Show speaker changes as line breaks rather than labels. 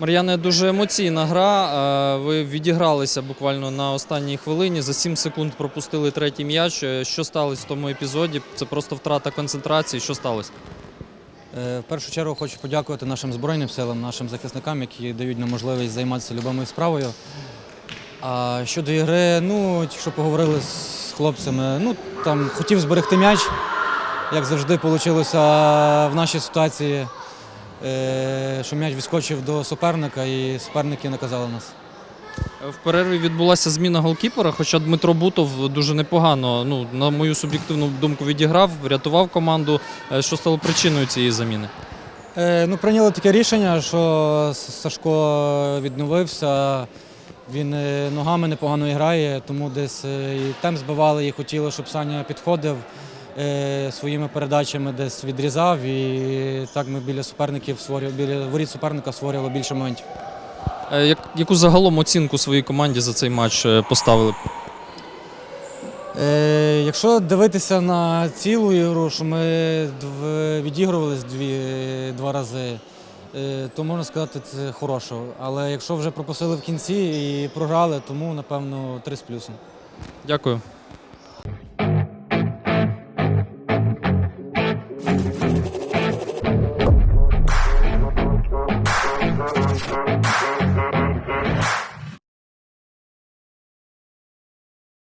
Мар'яне, дуже емоційна гра. Е, Ви відігралися буквально на останній хвилині. За 7 секунд пропустили третій м'яч. Е, Що сталося в тому епізоді? Це просто втрата концентрації. Що сталося?
Е, В першу чергу хочу подякувати нашим Збройним силам, нашим захисникам, які дають нам можливість займатися любимою справою. А щодо ігри, ну, що поговорили з хлопцями, ну там хотів зберегти м'яч, як завжди вийшло в нашій ситуації, що м'яч відскочив до суперника і суперники наказали нас.
Е, В перерві відбулася зміна голкіпера, хоча Дмитро Бутов дуже непогано, ну, на мою суб'єктивну думку, відіграв, врятував команду. Е, Що стало причиною цієї заміни?
Е, ну, прийняли таке рішення, що Сашко відновився. Він е, ногами непогано грає, тому десь е, і темп збивали, і хотіли, щоб Саня підходив е, своїми передачами, десь відрізав. І так ми біля суперників створювали, біля воріт суперника створювали більше моментів.
Е, Як, яку загалом оцінку своїй команді за цей матч е, поставили?
Е, якщо дивитися на цілу ігру, що ми відігрувались дві, два рази, е, то можна сказати, це хорошо. Але якщо вже пропустили в кінці і програли, тому напевно 3 з плюсом.
Дякую. Thank you.